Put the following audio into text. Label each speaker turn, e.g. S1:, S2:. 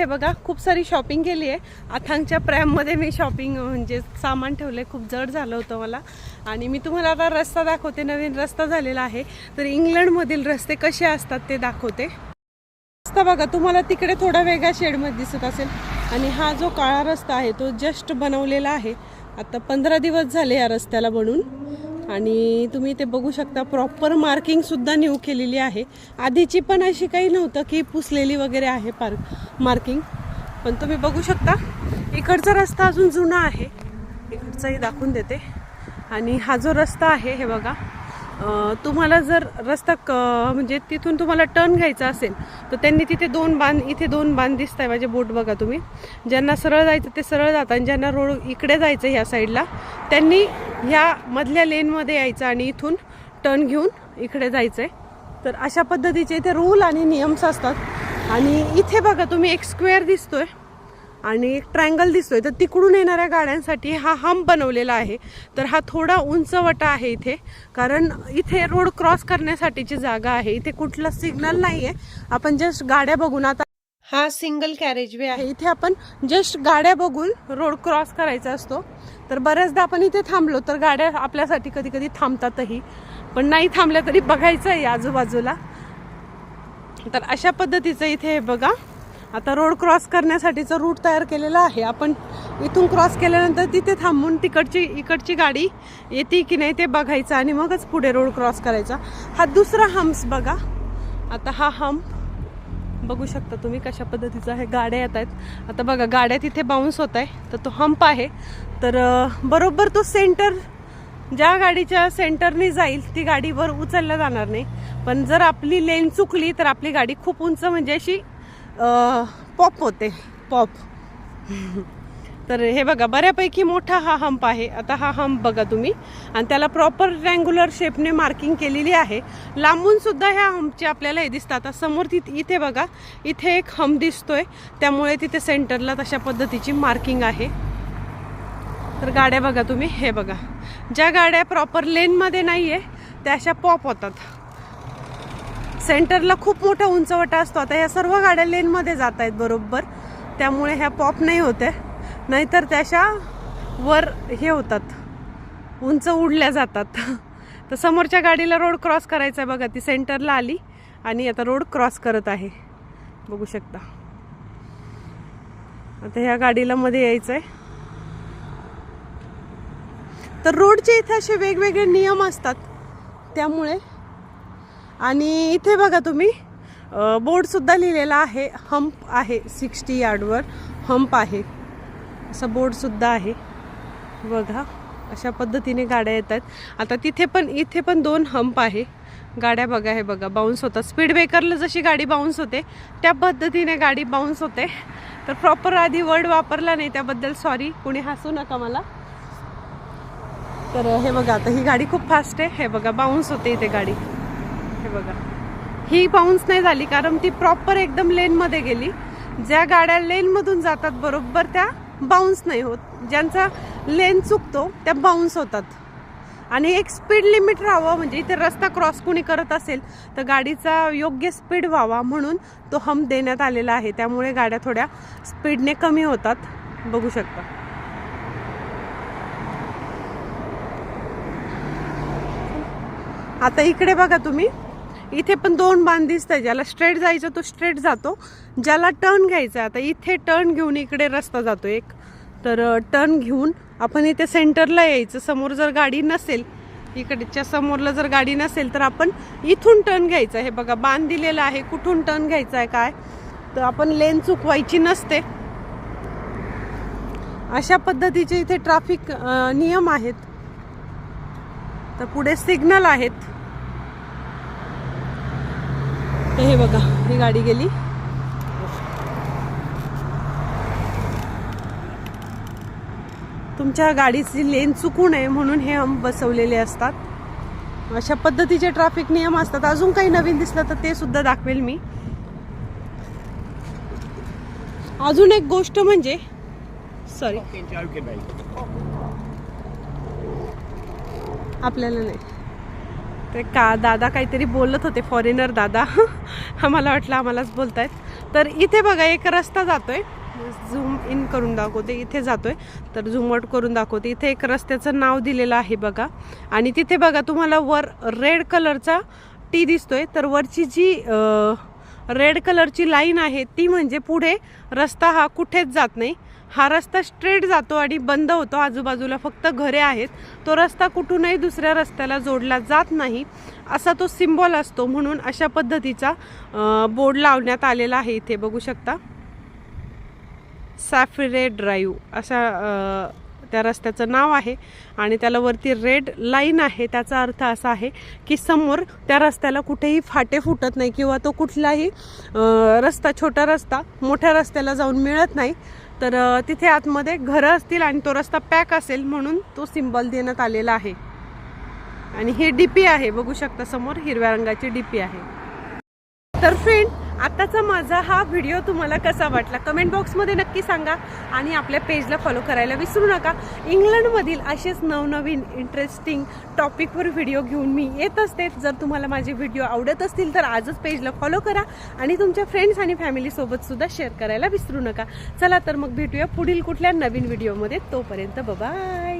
S1: हे बघा खूप सारी शॉपिंग केली आहे. अथांगच्या प्रॅममध्ये मी शॉपिंग म्हणजे सामान ठेवलं खूप जड झालं होतं मला. आणि मी तुम्हाला आता रस्ता दाखवते. नवीन रस्ता झालेला आहे. तर इंग्लंडमधील रस्ते कसे असतात ते दाखवते. रस्ता बघा तुम्हाला तिकडे थोडा वेगळ्या शेडमध्ये दिसत असेल. आणि हा जो काळा रस्ता आहे तो जस्ट बनवलेला आहे. आता पंधरा दिवस झाले या रस्त्याला बनून. आणि तुम्ही ते बघू शकता. प्रॉपर मार्किंग सुद्धा न्यू केलेली आहे. आधीची पण अशी काही नव्हतं की पुसलेली वगैरे आहे पार्क मार्किंग पण तुम्ही बघू शकता. इकडचा रस्ता अजून जुना आहे. इकडचाही दाखवून देते. आणि हा जो रस्ता आहे हे बघा. तुम्हाला जर रस्ता क म्हणजे तिथून तुम्हाला टर्न घ्यायचा असेल तर त्यांनी तिथे दोन बांध इथे दोन बांध दिसत आहे माझे बोट बघा तुम्ही. ज्यांना सरळ जायचं ते सरळ जातात आणि ज्यांना रोड इकडे जायचं ह्या साईडला त्यांनी ह्या मधल्या लेनमध्ये यायचं आणि इथून टर्न घेऊन इकडे जायचं आहे तर अशा पद्धतीचे इथे रूल आणि नियम्स असतात. आणि इथे बघा तुम्ही एक स्क्वेअर दिसतोय. आणि एक ट्रायंगल दिसतोय. तर तिकडून येणाऱ्या गाड्यांसाठी हा हंप बनवलेला आहे. तर हा थोडा उंचवटा आहे इथे. कारण इथे रोड क्रॉस करण्यासाठीची जागा आहे. इथे कुठला सिग्नल नाही आहे आपण जस्ट गाड्या बघून आता हा सिंगल कॅरेज वे आहे. इथे आपण जस्ट गाड्या बघून रोड क्रॉस करायचा असतो. तर बऱ्याचदा आपण इथे थांबलो तर गाड्या आपल्यासाठी कधी कधी थांबतातही. पण नाही थांबल्या तरी बघायचं आहे आजूबाजूला. तर अशा पद्धतीचं इथे हे बघा. आता रोड क्रॉस करण्यासाठीचं रूट तयार केलेला आहे आपण इथून क्रॉस केल्यानंतर तिथे थांबून तिकडची इकडची गाडी येते की नाही ते बघायचं आणि मगच पुढे रोड क्रॉस करायचा. हा दुसरा हम्स बघा. आता हा हम्प बघू शकता तुम्ही कशा पद्धतीचा आहे गाड्या येत आहेत. आता बघा गाड्या तिथे बाउन्स होत आहे तर तो हंप आहे. तर बरोबर तो सेंटर ज्या गाडीच्या सेंटरने जाईल ती गाडीवर उचलल्या जाणार नाही. पण जर आपली लेन चुकली तर आपली गाडी खूप उंच म्हणजे अशी पॉप होते पॉप तर हे बघा बऱ्यापैकी मोठा हा हंप आहे. आता हा हंप बघा तुम्ही. आणि त्याला प्रॉपर रँग्युलर शेपने मार्किंग केलेली आहे. लांबून सुद्धा ह्या हंपचे आपल्याला हे दिसतात. आता समोर ति इथे बघा इथे एक हंप दिसतोय. त्यामुळे तिथे सेंटरला तशा पद्धतीची मार्किंग आहे. तर गाड्या बघा तुम्ही. हे बघा. ज्या गाड्या प्रॉपर लेनमध्ये नाही आहे त्या अशा पॉप होतात. सेंटरला खूप मोठा उंचवटा असतो. आता ह्या सर्व गाड्या लेनमध्ये जात आहेत बरोबर. त्यामुळे ह्या पॉप नाही होते नाहीतर त्याशा वर हे होतात. उंच उडल्या जातात. तर समोरच्या गाडीला रोड क्रॉस करायचा आहे बघा. ती सेंटरला आली आणि आता रोड क्रॉस करत आहे. बघू शकता. आता ह्या गाडीला मध्ये यायचं आहे तर रोडचे इथे असे वेगवेगळे नियम असतात. त्यामुळे आणि इथे बघा तुम्ही बोर्डसुद्धा लिहिलेला आहे हंप आहे सिक्स्टी यार्डवर हंप आहे. असा बोर्डसुद्धा आहे. बघा अशा पद्धतीने गाड्या येत आहेत आता तिथे पण इथे पण दोन हंप आहे. गाड्या बघा हे बघा बाउन्स होतात. स्पीड ब्रेकरला जशी गाडी बाउन्स होते त्या पद्धतीने गाडी बाउन्स होते. तर प्रॉपर आधी वर्ड वापरला नाही त्याबद्दल सॉरी कुणी हसू नका मला. तर हे बघा आता ही गाडी खूप फास्ट आहे. हे बघा बाउन्स होते इथे गाडी. हे बघा. ही बाउन्स नाही झाली कारण ती प्रॉपर एकदम लेनमध्ये गेली. ज्या गाड्या लेनमधून जातात बरोबर त्या बाउन्स नाही होत. ज्यांचा लेन चुकतो त्या बाउन्स होतात. आणि एक स्पीड लिमिट राहावं म्हणजे इथे रस्ता क्रॉस कोणी करत असेल तर गाडीचा योग्य स्पीड व्हावा म्हणून तो हम देण्यात आलेला आहे. त्यामुळे गाड्या थोड्या स्पीडने कमी होतात. बघू शकता. आता इकडे बघा तुम्ही. इथे पण दोन बांध दिसत आहे ज्याला स्ट्रेट जायचं तो स्ट्रेट जातो. ज्याला टर्न घ्यायचा आता इथे टर्न घेऊन इकडे रस्ता जातो एक. तर टर्न घेऊन आपण इथे सेंटरला यायचं. समोर जर गाडी नसेल इकडच्या समोरला जर गाडी नसेल तर आपण इथून टर्न घ्यायचं हे बघा बांध दिलेला आहे. कुठून टर्न घ्यायचा आहे काय? तर आपण लेन चुकवायची नसते. अशा पद्धतीचे इथे ट्रॅफिक नियम आहेत. तर पुढे सिग्नल आहेत. तर हे बघा ही गाडी गेली. तुमच्या गाडीची लेन चुकू नये म्हणून हे हंप बसवलेले असतात. अशा पद्धतीचे ट्रॅफिक नियम असतात. अजून काही नवीन दिसलं तर ते सुद्धा दाखवेल मी. अजून एक गोष्ट म्हणजे सॉरी. आपल्याला नाही. ते का दादा काहीतरी बोलत होते फॉरेनर दादा. आम्हाला वाटलं आम्हालाच बोलतायत. तर इथे बघा एक रस्ता जातोय. झूम इन करून दाखवते इथे जातोय. तर झूम आउट करून दाखवते. इथे एक रस्त्याचं नाव दिलेलं आहे बघा. आणि तिथे बघा तुम्हाला वर रेड कलरचा टी दिसतोय. तर वरची जी रेड कलरची लाईन आहे ती म्हणजे पुढे रस्ता हा कुठेच जात नाही. हा रस्ता स्ट्रेट जातो आणि बंद होतो. आजूबाजूला फक्त घरे आहेत. तो रस्ता कुठूनही दुसऱ्या रस्त्याला जोडला जात नाही. असा तो सिम्बॉल असतो म्हणून अशा पद्धतीचा बोर्ड लावण्यात आलेला आहे इथे. बघू शकता. सॅफिरे ड्राईव्ह अशा त्या रस्त्याचं नाव आहे आणि त्याला वरती रेड लाईन आहे. त्याचा अर्थ असा आहे की समोर त्या रस्त्याला कुठेही फाटे फुटत नाही किंवा तो कुठलाही रस्ता छोटा रस्ता मोठ्या रस्त्याला जाऊन मिळत नाही. तर तिथे आतमध्ये घरं असतील आणि तो रस्ता पॅक असेल म्हणून तो सिम्बॉल देण्यात आलेला आहे. आणि हे डीपी आहे. बघू शकता समोर हिरव्या रंगाची डीपी आहे. तर फ्रेंड आत्ताचा माझा हा व्हिडिओ तुम्हाला कसा वाटला? कमेंट बॉक्समध्ये नक्की सांगा आणि आपल्या पेजला फॉलो करायला विसरू नका. इंग्लंडमधील असेच नवनवीन इंटरेस्टिंग टॉपिकवर व्हिडिओ घेऊन मी येत असते. जर तुम्हाला माझे व्हिडिओ आवडत असतील तर आजच पेजला फॉलो करा आणि तुमच्या फ्रेंड्स आणि फॅमिलीसोबतसुद्धा शेअर करायला विसरू नका. चला तर मग भेटूया पुढील कुठल्या नवीन व्हिडिओमध्ये तोपर्यंत बाय